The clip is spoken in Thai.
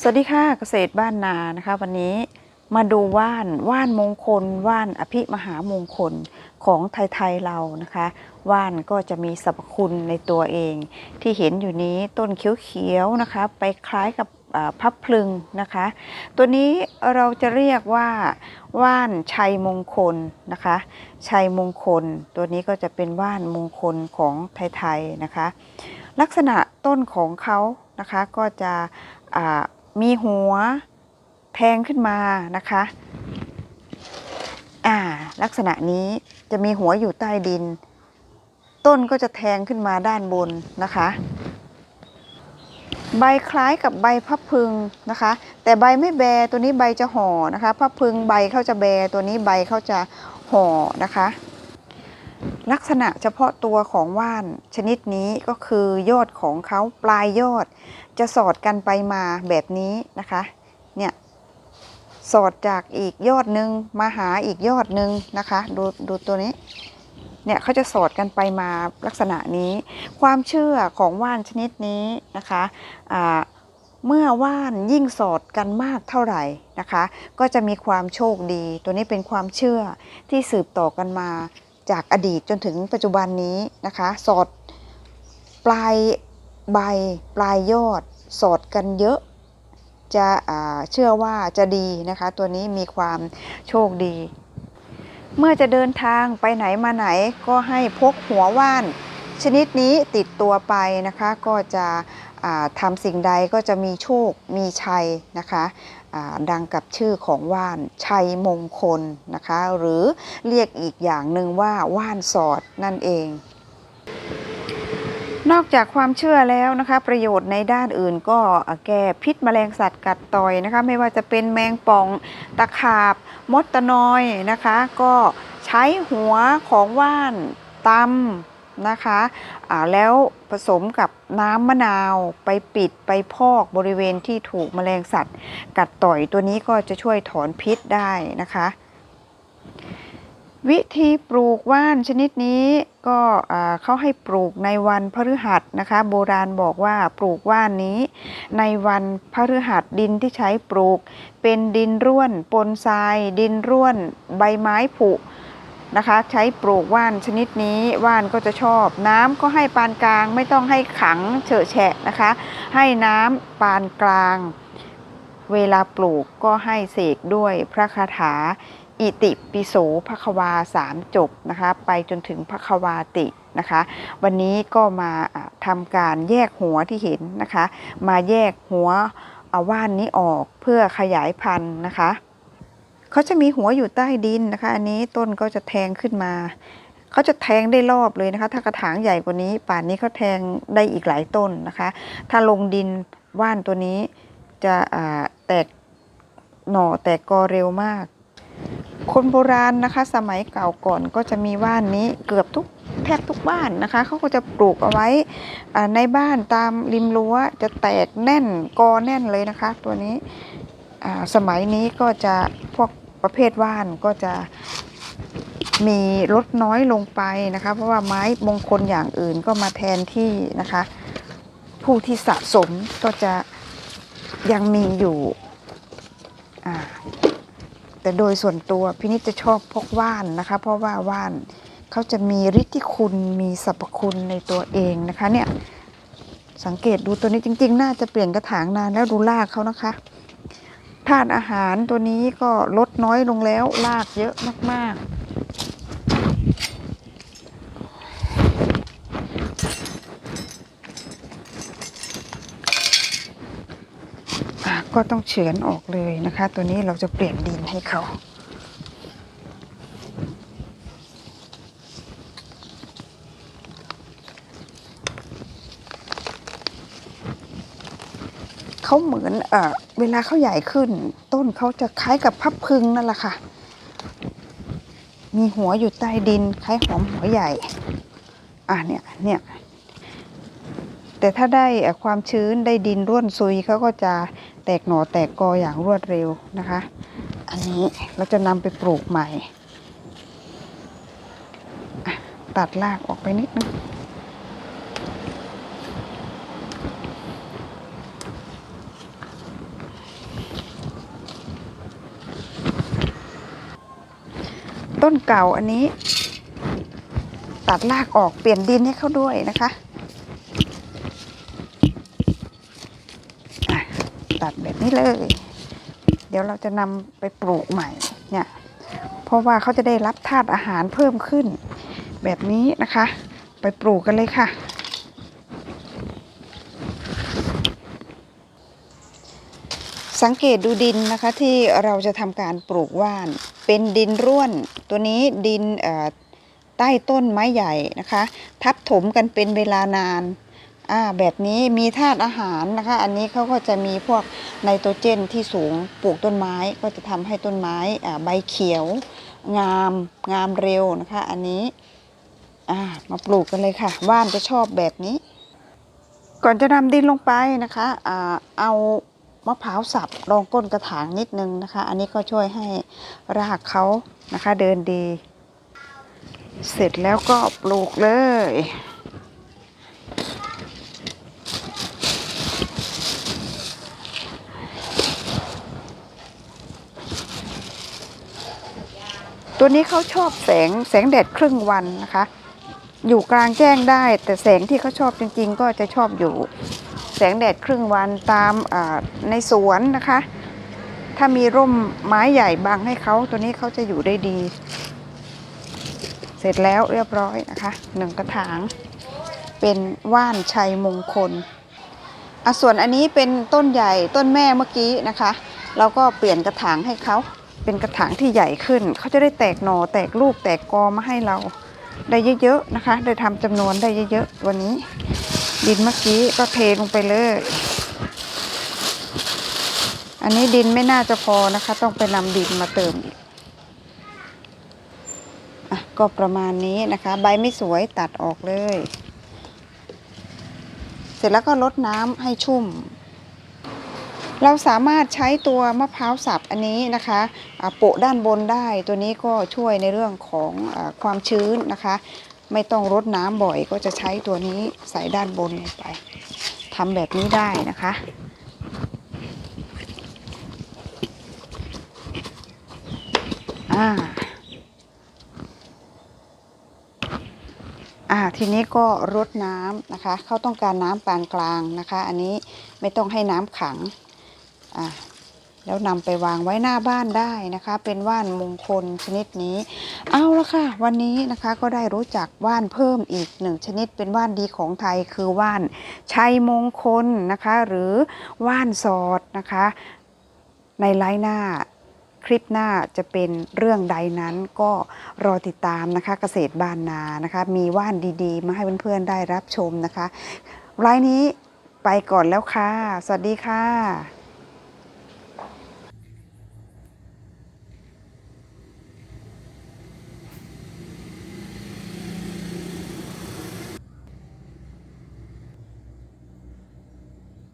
สวัสดีค่ะเกษตรบ้านนานะคะ วันนี้มาดูว่านว่านมงคล ว่านอภิมหามงคลของไทยๆเรานะคะ ว่านก็จะมีสรรพคุณในตัวเอง ที่เห็นอยู่นี้ต้นเขียวๆนะคะ ไปคล้ายกับพับพลึงนะคะ ตัวนี้เราจะเรียกว่าว่านชัยมงคลนะคะ ชัยมงคล ตัวนี้ก็จะเป็นว่านมงคลของไทยๆนะคะ ลักษณะต้นของเขานะคะก็จะอ่า มีหัวแทงขึ้นมานะคะอ่าลักษณะนี้จะมีหัวอยู่ใต้ดิน ต้นก็จะแทงขึ้นมาด้านบนนะคะ ใบคล้ายกับใบพับพึงนะคะ แต่ใบไม่แบตัวนี้ใบจะห่อนะคะพับพึงใบเขาจะแบตัวนี้ใบเขาจะห่อนะคะ ลักษณะเฉพาะตัวของว่านชนิดนี้ก็คือยอดของเขาปลายยอด จะสอดกันไปมาแบบนี้นะคะ เนี่ย สอดจากอีกยอดหนึ่งมาหาอีกยอดหนึ่งนะคะ ดูดูตัวนี้ เนี่ยเขาจะสอดกันไปมาลักษณะนี้ ความเชื่อของว่านชนิดนี้นะคะอ่าเมื่อว่านยิ่งสอดกันมากเท่าไหร่นะคะ ก็จะมีความโชคดี ตัวนี้เป็นความเชื่อที่สืบต่อกันมาจากอดีตจนถึงปัจจุบันนี้นะคะ สอดปลาย ใบปลายยอดสอดกันเยอะจะเชื่อว่าจะดีนะคะ ตัวนี้มีความโชคดี เมื่อจะเดินทางไปไหนมาไหนก็ให้พกหัวว่าน ชนิดนี้ติดตัวไปนะคะก็จะทำสิ่งใดก็จะมีโชคมีชัยนะคะดังกับชื่อของว่านชัยมงคลนะคะ หรือเรียกอีกอย่างหนึ่งว่าว่านสอดนั่นเอง นอกจากความเชื่อแล้วนะคะ ประโยชน์ในด้านอื่นก็แก้พิษแมลงสัตว์กัดต่อยนะคะ ไม่ว่าจะเป็นแมงป่องตะขาบ มดตะนอยนะคะ ก็ใช้หัวของว่านตำนะคะอ่าแล้วผสมกับน้ำมะนาวไปปิดไปพอกบริเวณที่ถูกแมลงสัตว์ กัดต่อยตัวนี้ก็จะช่วยถอนพิษได้นะคะ วิธีปลูกว่านชนิดนี้ก็เขาให้ปลูกในวันพฤหัสนะคะ โบราณบอกว่าปลูกว่านนี้ ในวันพฤหัสดินที่ใช้ปลูก เป็นดินร่วนปนทราย ดินร่วน ใบไม้ผุนะคะ ใช้ปลูกว่านชนิดนี้ว่านก็จะชอบ น้ำก็ให้ปานกลางไม่ต้องให้ขังเฉอะแฉะนะคะ ให้น้ำปานกลาง เวลาปลูกก็ให้เสกด้วยพระคาถา อิติปิโสภควาสามจบนะคะไปจนถึงภควาตินะคะ วันนี้ก็มาอ่าทำการแยกหัวที่เห็นนะคะ มาแยกหัวอว่านนี้ออกเพื่อขยายพันธุ์นะคะเขาจะมีหัวอยู่ใต้ดินนะคะ อันนี้ต้นก็จะแทงขึ้นมาเขาจะแทงได้รอบเลยนะคะ ถ้ากระถางใหญ่กว่านี้ ป่านนี้เขาแทงได้อีกหลายต้นนะคะ ถ้าลงดินว่านตัวนี้จะแตกหน่อแตกกอเร็วมาก คนโบราณนะคะ สมัยเก่าก่อนก็จะมีว่านนี้เกือบทุกแทบทุกบ้านนะคะเขาก็จะปลูกเอาไว้ในบ้านตามริมรั้วจะแตกแน่นกอแน่นเลยนะคะ ตัวนี้สมัยนี้ก็จะพวกประเภทว่านก็จะมีลดน้อยลงไปนะคะ เพราะว่าไม้มงคลอย่างอื่นก็มาแทนที่นะคะ ผู้ที่สะสมก็จะยังมีอยู่ แต่โดยส่วนตัวพี่นิดจะชอบพกว่านนะคะ เพราะว่าว่านเขาจะมีฤทธิคุณมีสรรพคุณในตัวเองนะคะเนี่ยสังเกตดูตัวนี้จริง ๆ น่าจะเปลี่ยนกระถางนานแล้วดูรากเขานะคะธาตุอาหารตัวนี้ก็ลดน้อยลงแล้วรากเยอะมากๆอะ ก็ต้องเฉือนออกเลยนะคะ ตัวนี้เราจะเปลี่ยนดินให้เขาเขาเหมือนเอ่อเวลาเขาใหญ่ขึ้น ต้นเขาจะคล้ายกับพับพึงนั่นแหละค่ะ มีหัวอยู่ใต้ดินคล้ายหอมหัวใหญ่ อะเนี่ยเนี่ย แต่ถ้าได้ความชื้นได้ดินร่วนซุยเขาก็จะแตกหน่อแตกกออย่างรวดเร็วนะคะ อันนี้เราจะนำไปปลูกใหม่ ตัดรากออกไปนิดนึงต้นเก่าอันนี้ ตัดรากออกเปลี่ยนดินให้เขาด้วยนะคะ ตัดแบบนี้เลย เดี๋ยวเราจะนำไปปลูกใหม่เนี่ย เพราะว่าเขาจะได้รับธาตุอาหารเพิ่มขึ้น แบบนี้นะคะ ไปปลูกกันเลยค่ะ สังเกตดูดินนะคะที่เราจะทำการปลูกว่าน เป็นดินร่วน ตัวนี้ดินใต้ต้นไม้ใหญ่นะคะ ทับถมกันเป็นเวลานาน อ่าแบบนี้มีธาตุอาหารนะคะ อันนี้เขาก็จะมีพวกไนโตรเจนที่สูงปลูกต้นไม้ก็จะทำให้ต้นไม้อ่าใบเขียว งามงามเร็วนะคะ อันนี้อ่ามาปลูกกันเลยค่ะว่านจะชอบแบบนี้ ก่อนจะนำดินลงไปนะคะอ่าเอามะพร้าวสับรองก้นกระถางนิดนึงนะคะ อันนี้ก็ช่วยให้รากเขานะคะเดินดี เสร็จแล้วก็ปลูกเลย ตัวนี้เขาชอบแสงแสงแดดครึ่งวันนะคะ อยู่กลางแจ้งได้ แต่แสงที่เขาชอบจริง ๆ ก็จะชอบอยู่ แสงแดดครึ่งวันตามในสวนนะคะ ถ้ามีร่มไม้ใหญ่บังให้เขาตัวนี้เขาจะอยู่ได้ดี เสร็จแล้วเรียบร้อยนะคะหนึ่งกระถาง เป็นว่านชัยมงคลอะส่วนอันนี้เป็นต้นใหญ่ต้นแม่เมื่อกี้นะคะ เราก็เปลี่ยนกระถางให้เขา เป็นกระถางที่ใหญ่ขึ้น เขาจะได้แตกหน่อแตกลูกแตกกอมาให้เราได้เยอะๆนะคะ ได้ทำจำนวนได้เยอะๆวันนี้ ดินเมื่อกี้ก็เทลงไปเลย อันนี้ดินไม่น่าจะพอนะคะ ต้องไปนำดินมาเติมอีกก็ประมาณนี้นะคะ ใบไม่สวยตัดออกเลย เสร็จแล้วก็ลดน้ำให้ชุ่ม เราสามารถใช้ตัวมะพร้าวสับอันนี้นะคะโปะด้านบนได้ตัวนี้ก็ช่วยในเรื่องของอความชื้นนะคะ ไม่ต้องรดน้ำบ่อยก็จะใช้ตัวนี้ใส่ด้านบนลงไปทำแบบนี้ได้นะคะอ่าอ่าทีนี้ก็รดน้ำนะคะ เขาต้องการน้ำปานกลางนะคะ อันนี้ไม่ต้องให้น้ำขัง อ่าแล้วนำไปวางไว้หน้าบ้านได้นะคะ เป็นว่านมงคลชนิดนี้ เอาละค่ะ วันนี้นะคะก็ได้รู้จักว่านเพิ่มอีกหนึ่งชนิดเป็นว่านดีของไทยคือว่านชัยมงคลนะคะ หรือว่านสอดนะคะ ในไลน์หน้าคลิปหน้าจะเป็นเรื่องใดนั้นก็รอติดตามนะคะเกษตรบ้านนานะคะ มีว่านดีๆ มาให้เพื่อนๆได้รับชมนะคะไลน์นี้ไปก่อนแล้วค่ะ สวัสดีค่ะ